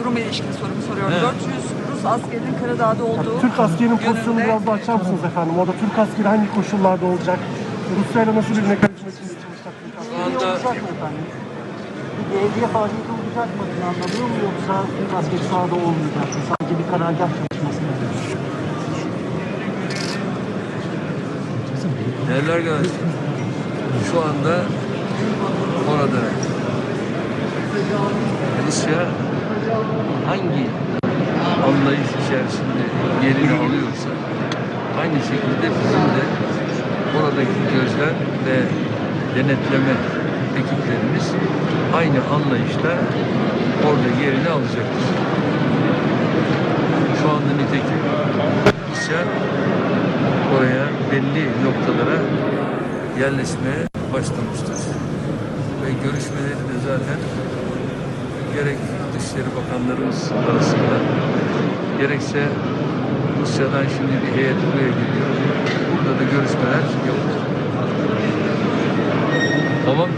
durumla ilişkin sorumu soruyorum. Evet. 400 Rus askerinin Karadağ'da olduğu Türk askerinin pozisyonunu biraz daha açar mısınız efendim? Orada Türk askeri hangi koşullarda olacak? Rusya'yla nasıl bir mekanizma içinde çalışacak Türk askeri? Şu anda olacak mı efendim? Bir devriye faaliyeti olacak mı planlanıyor mu yoksa Türk askeri sahada olmayacak mı? Sadece bir karargah çalışması mı? Değerli arkadaşlar, şu anda orada Rusya hangi anlayış içerisinde yerini alıyorsa aynı şekilde bizim de oradaki gözlem ve denetleme ekiplerimiz aynı anlayışla orada yerini alacaktır. Şu anda nitekim Rusya oraya belli noktalara yerleşmeye başlamıştır. Ve görüşmeleri de zaten gerek Dışişleri Bakanlarımız arasında gerekse Rusya'dan şimdi bir heyet buraya geliyor. Burada da görüşmeler yok. Tamam.